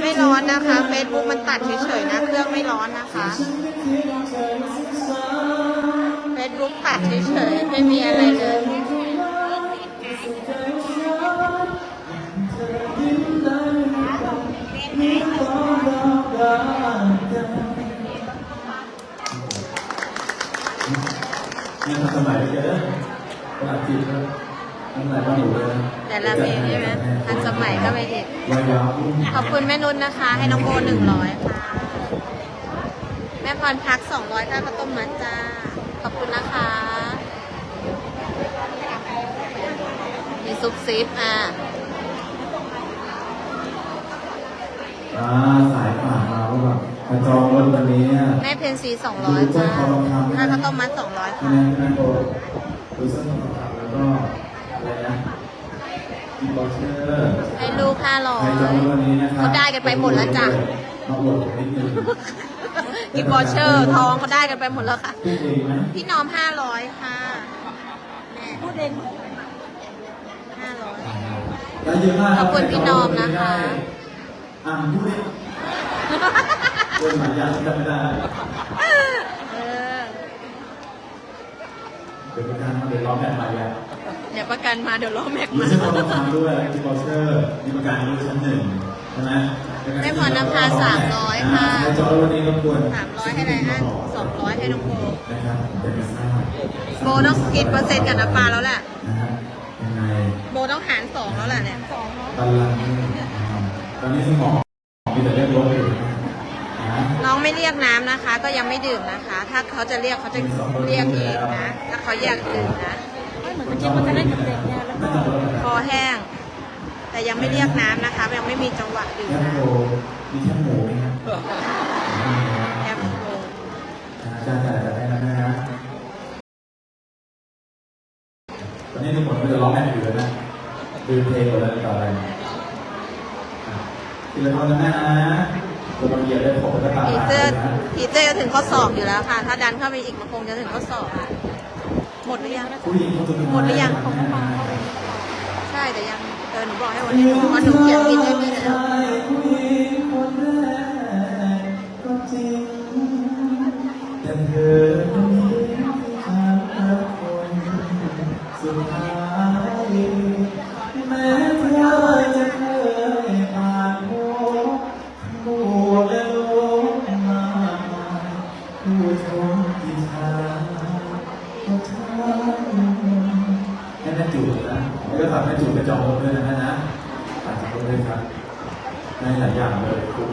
ไม่ร้อนนะคะ Facebook มันตัดเฉยๆนะ เครื่องไม่ร้อนนะคะ Facebook ตัดเฉยๆไม่มีอะไรเลยนี่ทันสมัยเยอะคนอัดจีนะทันสมัยบ้านหนูเลยนะ แต่ละเพลงใช่ไหมทันสมัยก็ไปอีกวายาวขอบคุณแม่นุ่นนะคะ ให้น้องโบหนึ่งร้อยค่ะ แม่พรพักสองร้อยค่าข้าวต้มมัดจ้า ขอบคุณนะคะ มีซุปซิปอะอ่าสายป่านมาว่าแบบมาจองรถวันนี้อะแม่เพนซีสองร้อยจ้าค่าข้าวต้มมัดสองร้อยคะค่ะแนนคะแนนโปรดูเส้นทองคำแล้วก็อะไรนะ กินบอเชอร์ให้ลูกห้าร้อใครยจองรถวันนี้นะครับเขาได้กันไปหมดแล้วจ้ะ มาอวดผมนิดนึงกินบอเชอร์ทองเขาได้กันไปหมดแล้วค่ะ พูดเองไหมพี่น้อมห้าร้อยค่ะแม่พูดเองห้าร้อย ได้เยอะมากขอบคุณพี่นอมนะคะ อ่านพูดดิเรื่องหลายอย่างที่จำไม่ได้ เออ เดี๋ยวประกันมาเดี๋ยวรอแผ่นใหม่อะเดี๋ยวประกันมาเดี๋ยวรอแม็กมีมาเส้นทองคำด้วยมีบอเชอร์มีประกันด้วยชั้นหนึ่งใช่ไหมไม่พอนภาสามร้อยค่ะใครจองวันนี้รบกวนสามร้อยให้ไรอันสองร้อยให้น้องโบนะครับผมจะไม่ทราบโบต้องกินเปอร์เซ็นต์กับน้ำปลาแล้วแหละนะฮะยังไงโบต้องหารสองแล้วแหละเนี่ยสองเนาะตอนหลังนี่นะครับตอนนี้สมองมีแต่เรียกรถอยู่นะน้องไม่เรียกน้ำนะคะ ก็ยังไม่ดื่มนะคะ ถ้าเขาจะเรียกเขาจะเรียกเองนะถ้า เขาอยากดื่มนะเหมือนเมื่อกี้มันจะเล่นกับเด็กเนี่ยแล้วก็คอแห้ง แต่ยังไม่เรียกน้ำนะคะยังไม่มีจังหวะดื่มแคปนะโรมีแคปหมูไหมครับแอปโบอาจารย์จ่ายจ่ายให้นะแม่นะตอนนี้ทุกคนก็จะร้องแม่อยู่เลยนะดูเพลงหมดแล้วต่ออะไรทีละคนนะแม่นะตัวละเอียดได้ผมก็ตามผีเสื้อผีเสื้อจะถึงข้อสอบอยู่แล้วค่ะ ถ้าดันเข้าไปอีกมันคงจะถึงข้อสอบ หมดหรือยัง ผู้หญิงเขาจะหมดหรือยังใช่แต่ยังเออหนูบอกให้วันนี้เพราะว่าหนูเขียนกินให้พี่แล้ว ผู้หญิงคนแรกก็จริงแต่เธอคนนี้ฉันรักคนสุดท้ายแม้เธอจะเคยผ่านพบผู้และโลกมากมายผู้ชม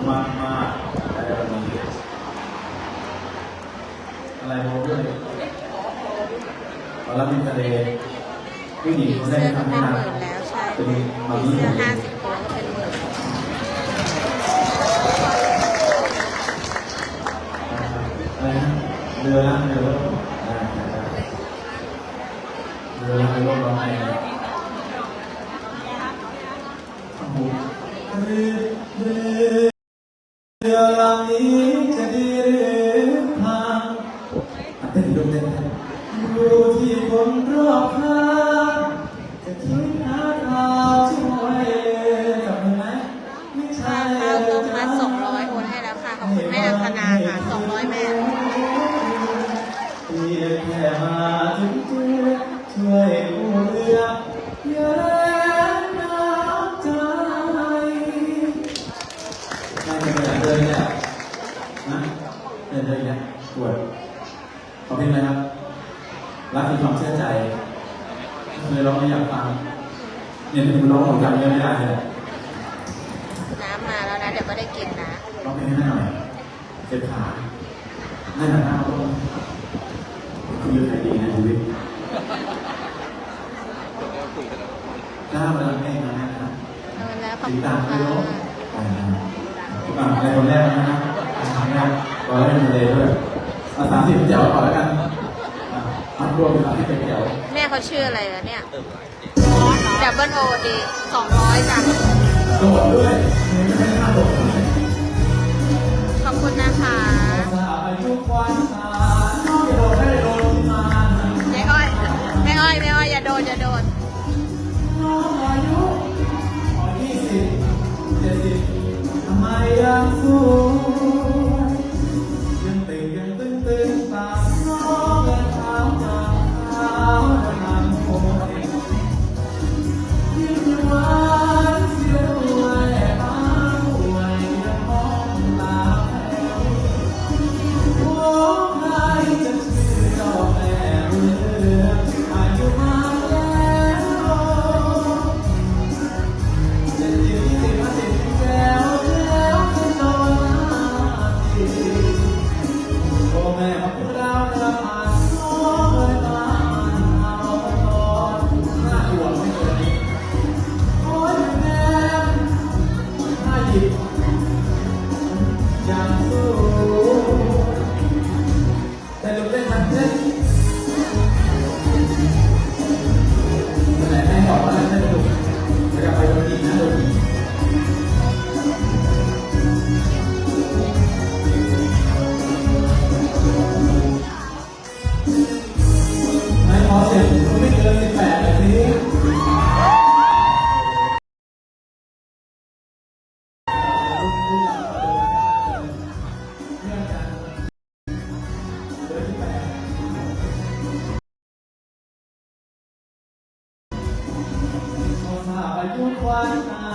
มากมากอะไรแบบนี้อะไรโมด้วยเรารับมีทะเลผู้หญิงผีคนแรกอก็ทำให้เป็นหนะมื่นแล้วใช่เป็นมาผีห้าสิบตัวเป็นหมื่นอะไรนะเรือละเรือละอ่าเรือละเรือละร้องไห้นะโอ้โหเรือเรือ เรือลำนี้จะดีหรือพังเต้นดูเต้นดูที่คนรอบข้างจะคิดหาทางช่วยจับมือไหมไม่ใช่ค่าข้ามมัดสองร้อยโอนให้แล้วค่ะ ขอบคุณแม่อัคณาค่ะสองร้อยแม่เพียงแค่มาถึงตัวช่วยผู้เรือเยือน้ำใจนั่นเป็นแบบเดินเนี่ยนะเดิ นเดินเนี่ยปวดขอเพลงอะไรครับ รักคือความเชื่อใจเคยร้องไม่อยากฟังเนี่ยคุณร้องผมจำเยอะไม่ได้เลยน้ำมาแล้วนะ เดี๋ยวก็ได้กินนะร้องเพลงให้แม่หน่อยเจ็บขาแม่หน้าหน้าต้องคุณยืนไหนดีในชีวิตกล้ามาแล้วแม่นะแม่นะเออแล้วขอบสีคุณตาค่ะไม่รู้อ่าอ่าอะไรคนแรกนะครับ อ่าคนแรกร้อยเล่นทะเลด้วยอ่าสามสิบเจ๋วก่อนแล้วกันอ่าอัพรวมเป็นสามสิบเจ๋วแม่เขาชื่ออะไรวะเนี่ยดับเบิลโอดีสองร้อยจ้ะโดดด้วยไม่ได้ท่าโดดด้วยขอบคุณนะคะสาไปทุกวันสาน้องอย่าโดดให้โดดที่มาแม่อ้อยแม่อ้อยแม่อ้อยอย่าโดนอย่าโดน 不快乐